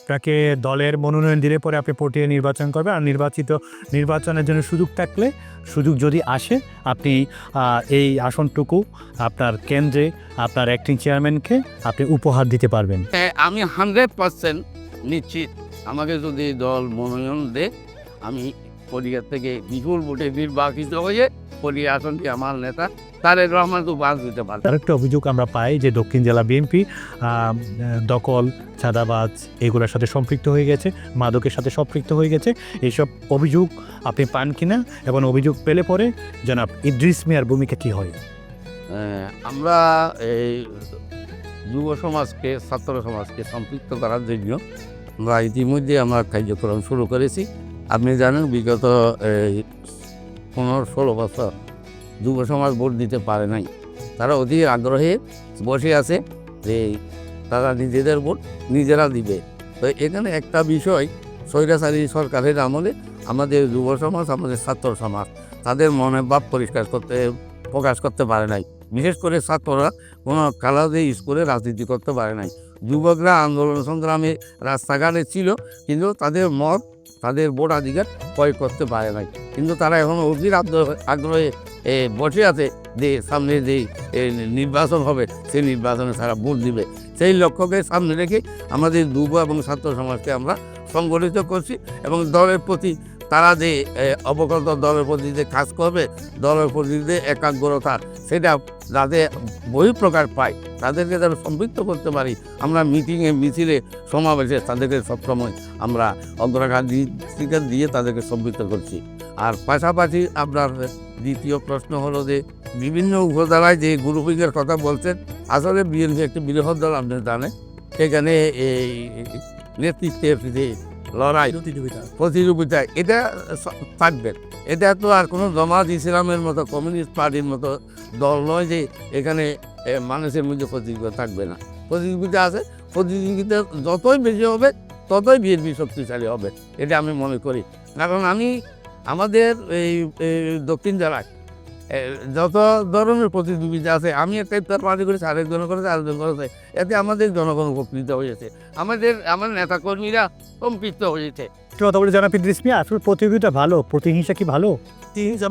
আপনাকে দলের মনোনয়ন দিলে পরে আপনি পটিয়ে নির্বাচন করবেন। আর নির্বাচিত, নির্বাচনের জন্য সুযোগ থাকলে, সুযোগ যদি আসে, আপনি এই আসনটুকু আপনার কেন্দ্রে, আপনার অ্যাক্টিং চেয়ারম্যানকে আপনি উপহার দিতে পারবেন। আমি হান্ড্রেড পার্সেন্ট নিশ্চিত। আমাকে যদি দল মনোনয়ন দেয়, আমি পরিবার থেকে বিপুল ভোটে নির্বাচিত হয়ে পরিবার আসনটি আমার নেতা তারেক রহমান তো বাদ দিতে পারবে। তার একটা অভিযোগ আমরা পাই যে দক্ষিণ জেলা বিএনপি দখল ছাদাবাজ এগুলোর সাথে সম্পৃক্ত হয়ে গেছে মাদকের সাথে সম্পৃক্ত হয়ে গেছে। এইসব অভিযোগ আপনি পান কিনা এবং অভিযোগ পেলে পরে জনাব ইদ্রিস মিয়ার ভূমিকা কি হয়? আমরা এই যুব সমাজকে ছাত্র সমাজকে সম্পৃক্ত করার জন্য আমরা ইতিমধ্যে আমরা কার্যক্রম শুরু করেছি। আপনি জানেন বিগত পনেরো ষোলো বছর যুব সমাজ ভোট দিতে পারে নাই। তারা অতি আগ্রহে বসে আছে যে তারা নিজেদের ভোট নিজেরা দিবে। তো এখানে একটা বিষয় স্বৈরাচারী সরকারের আমলে আমাদের যুব সমাজ, আমাদের ছাত্র সমাজ, তাদের মনে ভাব পরিষ্কার করতে, প্রকাশ করতে পারে নাই। বিশেষ করে ছাত্ররা কোনো কালাদে স্কুলে রাজনীতি করতে পারে নাই। যুবকরা আন্দোলন সংগ্রামে রাস্তাঘাটে ছিল, কিন্তু তাদের মত, তাদের ভোটাধিকার প্রয়োগ করতে পারে নাই। কিন্তু তারা এখন অধীর আগ্রহ- আগ্রহে বসে আছে যে সামনে যে নির্বাচন হবে, সেই নির্বাচনে তারা ভোট দিবে। সেই লক্ষ্যকে সামনে রেখে আমাদের যুব এবং ছাত্র সমাজকে আমরা সংগঠিত করছি এবং দলের প্রতি তারা যে অবগত, দলের প্রতি যে কাজ করবে, দলের প্রতি যে একাগ্রতা, সেটা যাতে বহিঃপ্রকাশ পায়, তাদেরকে যেন সম্পৃক্ত করতে পারি, আমরা মিটিংয়ে, মিছিলে সমাবেশে তাদেরকে সবসময় আমরা অগ্রাধিকার দিয়ে, তাদেরকে সম্পৃক্ত করছি। আর পাশাপাশি আপনার দ্বিতীয় প্রশ্ন হলো যে বিভিন্ন উপজেলায় যে গ্রুপিংয়ের কথা বলছেন আসলে বিএনপি একটি বৃহৎ দল আপনি জানেন। সেখানে এই নেতৃত্বের যে লড়াই প্রতিযোগিতা। প্রতিযোগিতা এটা স- থাকবে। এটা তো আর কোনো জামাত ইসলামের মতো কমিউনিস্ট পার্টির মতো দল নয় যে এখানে মানুষের মধ্যে প্রতিযোগিতা থাকবে না। প্রতিযোগিতা আছে প্রতিযোগিতা যতই বেশি হবে ততই বিএনপি শক্তিশালী হবে এটা আমি মনে করি। কারণ আমি আমাদের এই দক্ষিণ জেলায় যত ধরনের প্রতিযোগিতা আছে, আমি একটা ইফতার পার্টি করেছি আরেকজন করেছে আরেকজন করেছে, এতে আমাদের জনগণ উপকৃত হয়েছে। আমাদের, আমার নেতাকর্মীরা সম্পৃক্ত হয়েছে। কথা বলে জানা আসলে প্রতিযোগিতা ভালো? প্রতিহিংসা কি ভালো?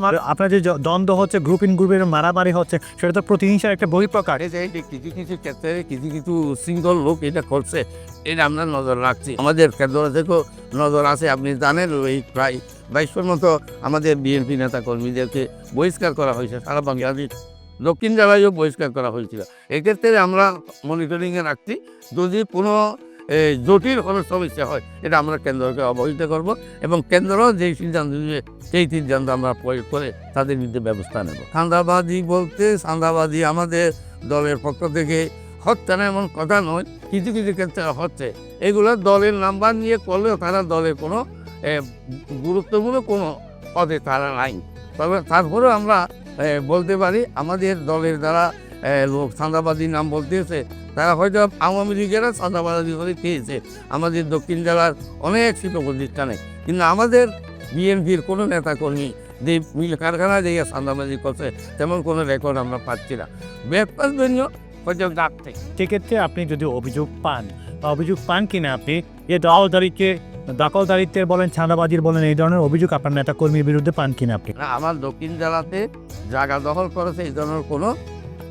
আর আপনার যে দ্বন্দ্ব হচ্ছে গ্রুপ ইন গ্রুপের মারামারি হচ্ছে, সেটা তো প্রতিহিংসার একটা বহিঃপ্রকাশ। এই যে কিছু কিছু ক্ষেত্রে কিছু কিছু সিঙ্গল লোক এটা করছে, এটা আমরা নজর রাখছি। আমাদের কেন্দ্র থেকেও নজর আছে, আপনি জানেন, ওই প্রায় বাইশের মতো আমাদের বিএনপি নেতা কর্মীদেরকে বহিষ্কার করা হয়েছে, সারা বাংলাদেশ। দক্ষিণ জেলায়ও বহিষ্কার করা হয়েছিল। এক্ষেত্রে আমরা মনিটরিংয়ে রাখছি, যদি কোনো জটিল কোনো সমস্যা হয়, এটা আমরা কেন্দ্রকে অবহিত করব এবং কেন্দ্র যেই সিদ্ধান্ত দিবে সেই সিদ্ধান্ত আমরা প্রয়োগ করে তাদের বিরুদ্ধে ব্যবস্থা নেব। চাঁদাবাজি বলতে চাঁদাবাজি আমাদের দলের পক্ষ থেকে হচ্ছে না এমন কথা নয়, কিছু কিছু ক্ষেত্রে হচ্ছে। এগুলো দলের নাম্বার নিয়ে করলেও তারা দলের কোনো গুরুত্বপূর্ণ কোনো পদে তারা নাই। তবে তারপরেও আমরা বলতে পারি আমাদের দলের দ্বারা লোক চাঁদাবাজির নাম বলতেছে তারা হয়তো আওয়ামী লীগেরা চাঁদাবাজি করে খেয়েছে। আমাদের দক্ষিণ জেলার অনেক শিল্প প্রতিষ্ঠানে। কিন্তু আমাদের বিএনপির কোনো নেতাকর্মী যে মিল কারখানা দিয়ে চাঁদাবাজি করছে তেমন কোনো রেকর্ড আমরা পাচ্ছি না। ব্যাপার জন্য হয়তো ডাকতে সেক্ষেত্রে আপনি যদি অভিযোগ পান বা অভিযোগ পান কিনা আপনি যে দলদারিকে দখলদারিত্বে বলেন ছাঁদাবাজির বলেন এই ধরনের অভিযোগ আপনার নেতা কর্মীর বিরুদ্ধে পান কিনা আপনি? আমার দক্ষিণ জেলাতে জায়গা দখল করেছে এই ধরনের কোনো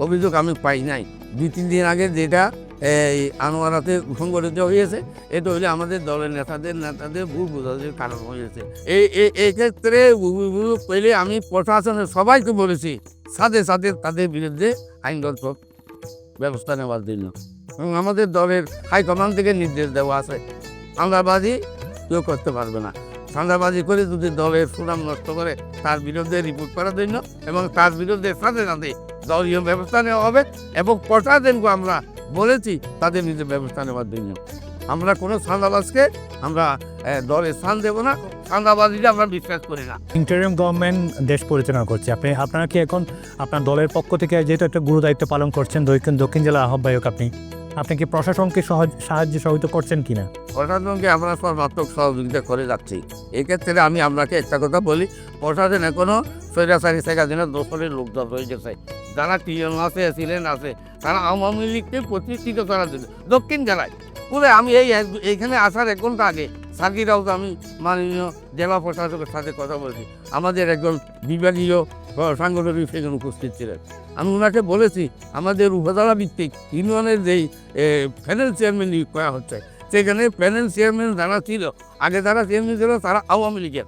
অভিযোগ আমি পাই নাই। দুই, তিন দিন আগে যেটা, এই আনোয়ারাতে সংগঠিত হয়েছে, এটা হলে আমাদের দলের নেতাদের নেতাদের ভুল বোঝাদের কারণ হয়েছে। এই, এই- এই ক্ষেত্রে ভুল ভুল পেলে আমি প্রশাসনের সবাইকে বলেছি, সাথে সাথে তাদের বিরুদ্ধে আইনগত ব্যবস্থা নেওয়ার জন্য। এবং আমাদের দলের হাইকমান্ড থেকে নির্দেশ দেওয়া আছে, চাঁদাবাজি কেউ করতে পারবে না। চাঁদাবাজি করে যদি দলের সুনাম নষ্ট করে, তার বিরুদ্ধে রিপোর্ট করার জন্য এবং তার বিরুদ্ধে সাথে সাথে দলীয় ব্যবস্থা নেওয়া হবে এবং প্রশাসনকে আমরা বলেছি তাদের নিজের ব্যবস্থা নেওয়ার জন্য। আমরা কোনো চাঁদাবাজকে আমরা দলে স্থান দেবো না চাঁদাবাজিটা আমরা বিশ্বাস করি না। ইন্টারিয়াম গভর্নমেন্ট দেশ পরিচালনা করছে। আপনি আপনারা কি এখন আপনার দলের পক্ষ থেকে যেহেতু একটা গুরু দায়িত্ব পালন করছেন দক্ষিণ দক্ষিণ জেলা আহ্বায়ক আপনি আপনি কি প্রশাসনকে সহজ সাহায্য সহযোগিতা করছেন কিনা? প্রশাসনকে আমরা সর্বাত্মক সহযোগিতা করে যাচ্ছি। এক্ষেত্রে আমি আপনাকে একটা কথা বলি প্রশাসন এখনও স্বৈরাচারী শেখ হাসিনার দোসরের লোকজন রয়ে গেছে। যারা টিএম আছে, ছিলেন আছে, তারা আওয়ামী লীগকে প্রতিষ্ঠিত করার জন্য। দক্ষিণ জেলায়। বলে আমি এই এইখানে আসার এক ঘণ্টা আগে হাউস আমি মাননীয় জেলা প্রশাসকের সাথে কথা বলেছি। আমাদের একজন বিভাগীয় সাংগঠনিক সেখানে উপস্থিত ছিলেন। আমি ওনাকে বলেছি, আমাদের উপজেলা ভিত্তিক ইউনিয়নের যেই প্যানেল চেয়ারম্যান নিয়োগ করা হচ্ছে, সেখানে প্যানেল চেয়ারম্যান যারা ছিল, আগে যারা চেয়ারম্যান ছিল, তারা আওয়ামী লীগের।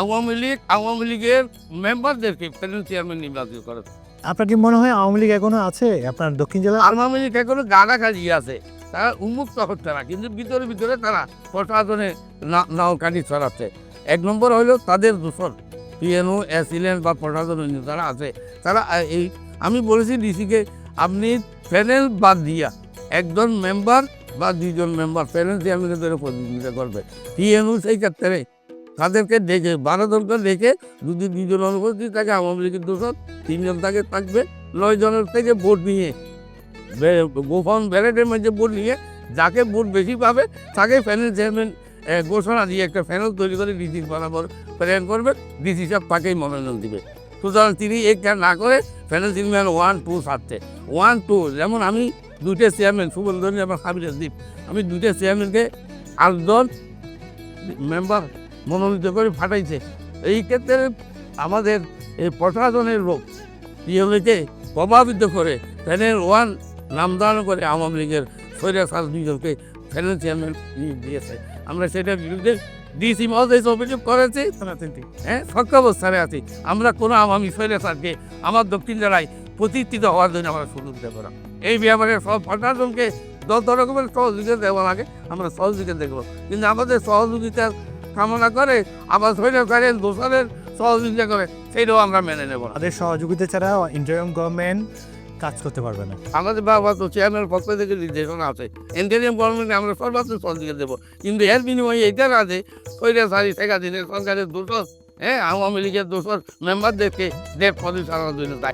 আওয়ামী লীগ, আওয়ামী লীগের মেম্বারদেরকে প্যানেল চেয়ারম্যান নির্বাচিত করে আপনার কি মনে হয় আওয়ামী লীগ এখনও আছে? আপনার দক্ষিণ জেলা আওয়ামী লীগ এখনও গাড়া কাজিয়ে আছে। তারা উন্মুক্ত হচ্ছে না, কিন্তু ভিতরে ভিতরে তারা প্রশাসনে না- নাও কাটি ছড়াচ্ছে। এক নম্বর হলো তাদের দূষণ। পিএনও এসিলেন বা প্রশাসন যারা আছে, তারা এই আমি বলেছি ডিসিকে, আপনি প্যানেল বাদ দিয়া একজন মেম্বার বা দুইজন মেম্বার প্যানেল চেয়ারম্যানের ধরে প্রতিযোগিতা করবে পিএনও সেই ক্ষেত্রে তাদেরকে ডেকে বারো জনকে ডেকে যদি দুজন অনুপস্থিত থাকে, আওয়ামী লীগের দূষণ তিনজন তাকে থাকবে। নয় জনের থেকে ভোট নিয়ে গোপন ব্যালেটের মধ্যে ভোট নিয়ে, যাকে ভোট বেশি পাবে, তাকে প্যানেল চেয়ারম্যান ঘোষণা দিয়ে একটা প্যানেল তৈরি করে ডিসির বরাবর প্রেরণ করবে। ডিসি সব তাকেই মনোনয়ন দিবে। সুতরাং তিনি এই কাজ না করে প্যানেল চেয়ারম্যান ওয়ান টু সারছে ওয়ান টু যেমন আমি দুইটা চেয়ারম্যান সুবন্ধনী এবং হাবিরের দ্বীপ আমি দুইটা চেয়ারম্যানকে আটজন মেম্বার মনোনীত করে ফাটাইছে এই ক্ষেত্রে আমাদের এই প্রশাসনের লোক ইয়েকে প্রভাবিত করে প্যানেল ওয়ান নামদান করে আওয়ামী লীগের সৈরা সাল প্যানেল চেয়ারম্যান দিয়েছে। আমরা সেটার বিরুদ্ধে ডিসি মহোদয় অভিযোগ করেছি হ্যাঁ শক্ত অবস্থানে আছি। আমরা কোনো আওয়ামী সৈরা সালকে আমার দক্ষিণ জেলায় প্রতিষ্ঠিত হওয়ার জন্য আমরা সুযোগ দেব না। এই ব্যাপারে সব প্রশাসনকে যত রকমের সহযোগিতা দেওয়া লাগে, আমরা সহযোগিতা দেখব কিন্তু আমাদের সহযোগিতার কামনা করে আবার সৈরা সালের দোষরের সহযোগিতা করে সেইটাও আমরা মেনে নেব না। তাদের সহযোগিতা ছাড়া ইন্টারিয়াম গভর্নমেন্ট কাজ করতে পারবে না। আমাদের বাবা তো চেয়ারম্যানের পক্ষ থেকে নির্দেশনা আছে। ইন্টারিয়াম গভর্নমেন্টে আমরা সর্বোচ্চ সহযোগিতা দেবো। কিন্তু এর বিনিময়ে এটা আছে সৈরা সারি শেখ হাসিনের সরকারের দোষ হ্যাঁ আওয়ামী লীগের দোষর মেম্বারদেরকে দেড় পদে সারানোর জন্য